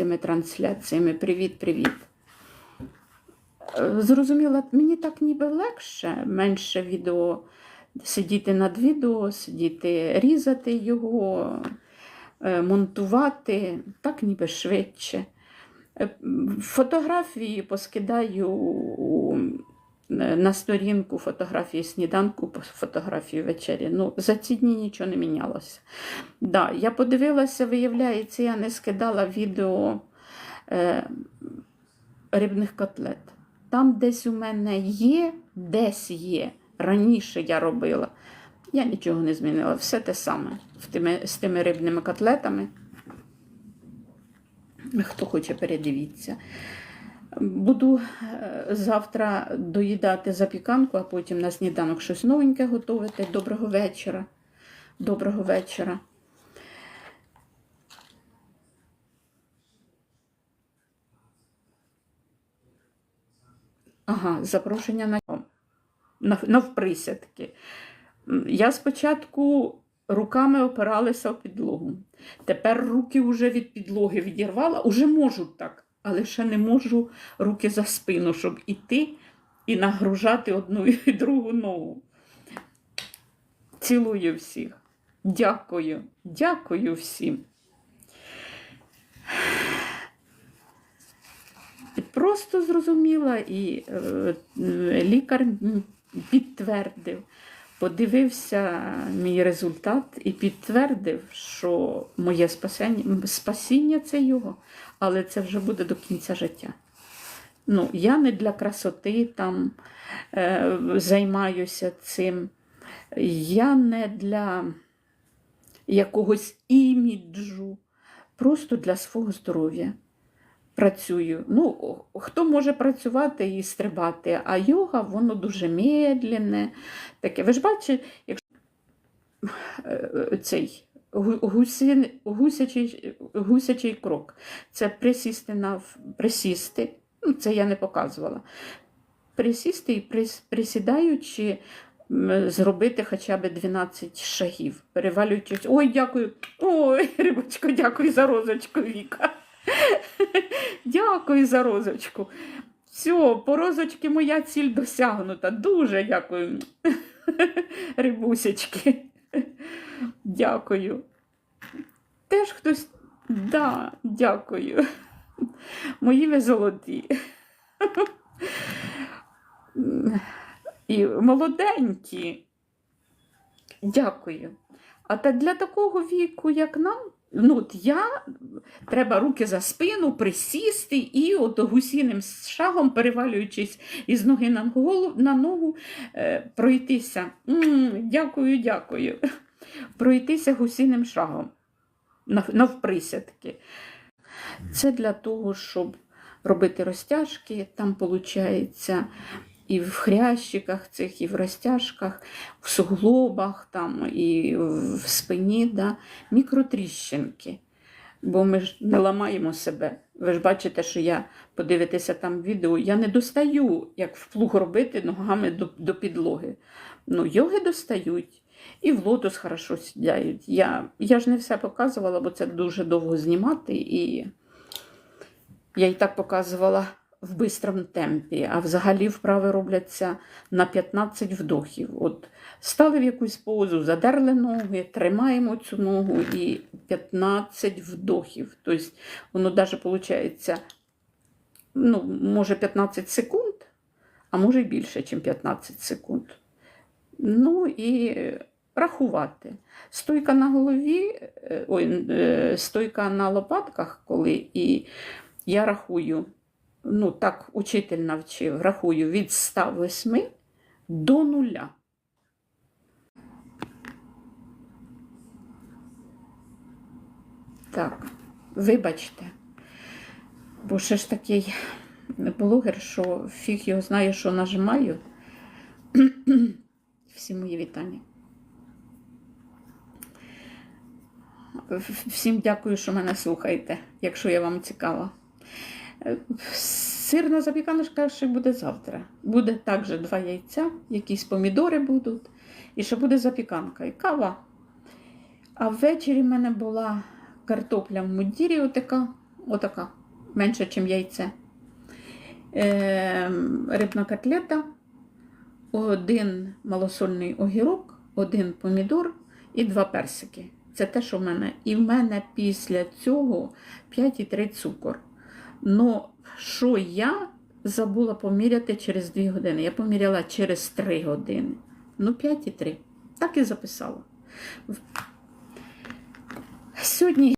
цими трансляціями. Привіт-привіт. Е, Зрозуміла, мені так ніби легше, менше відео, сидіти над відео, сидіти, різати його, е, монтувати, так ніби швидше. Е, Фотографії поскидаю на сторінку фотографії сніданку, фотографії вечері. Ну, за ці дні нічого не мінялося. Да, я подивилася, виявляється, я не скидала відео е, рибних котлет. Там десь у мене є, десь є. Раніше я робила. Я нічого не змінила. Все те саме в тими, з тими рибними котлетами. Хто хоче, передивіться. Буду е, завтра доїдати запіканку, а потім на сніданок щось новеньке готувати. Доброго вечора. Доброго вечора. Ага, запрошення на, на, навприсядки. Я спочатку руками опиралася в підлогу. Тепер руки вже від підлоги відірвала, уже можу так, але ще не можу руки за спину, щоб іти і нагружати одну і другу ногу. Цілую всіх. Дякую, дякую всім. Просто зрозуміла, і е, лікар підтвердив, подивився мій результат і підтвердив, що моє спасіння, спасіння це його, але це вже буде до кінця життя. Ну, я не для красоти там е, займаюся цим. Я не для якогось іміджу, просто для свого здоров'я працюю. Ну, хто може працювати і стрибати, а йога, воно дуже медленне. Таке. Ви ж бачите, якщо е, цей гу- гусячий, гусячий крок, це присісти на присісти. Ну, це я не показувала. Присісти і прис, присідаючи, зробити хоча б 12 шагів, перевалюючись. Ой, дякую. Ой, рибочко, дякую за розочку, Віка. Дякую за розочку. Все, по розочки моя ціль досягнута. Дуже дякую. Рибусечки. Дякую. Теж хтось. Да, дякую. Мої ви золоті. І молоденькі. Дякую. А та для такого віку, як нам, ну от я треба руки за спину присісти і от гусіним шагом, перевалюючись із ноги на голову, на ногу, е, пройтися. м дякую, дякую. Пройтися гусіним шагом навприсядки. Це для того, щоб робити розтяжки. Там виходить і в хрящиках цих, і в розтяжках, в суглобах, там, і в спині, да, мікротріщинки. Бо ми ж не ламаємо себе. Ви ж бачите, що я подивитеся там відео, я не достаю, як в плуг робити ногами до, до підлоги. Ну, йоги достають. І в лотос хорошо сідають. Я, я ж не все показувала, бо це дуже довго знімати, і я і так показувала в бистрому темпі, а взагалі вправи робляться на 15 вдохів. От стали в якусь позу, задерли ноги, тримаємо цю ногу і 15 вдохів. Тобто воно навіть виходить, ну, може 15 секунд, а може й більше, ніж 15 секунд. Ну і рахувати. Стойка на голові, е, ой, е, стойка на лопатках, коли і я рахую, ну так учитель навчив, рахую від 108 до нуля. Так, вибачте, бо ще ж такий блогер, що фіг його знає, що нажимаю. Всі мої вітання. Всім дякую, що мене слухаєте, якщо я вам цікава. Сирна запіканочка ще буде завтра. Буде також два яйця, якісь помідори будуть, і ще буде запіканка і кава. А ввечері в мене була картопля в мудірі, отака отака, менше, ніж яйце. Е, рибна котлета, один малосольний огірок, один помідор і два персики. Це те, що в мене. І в мене після цього 5,3 цукор. Ну, що я забула поміряти через 2 години. Я поміряла через 3 години. Ну, 5 і 3. Так і записала. Сьогодні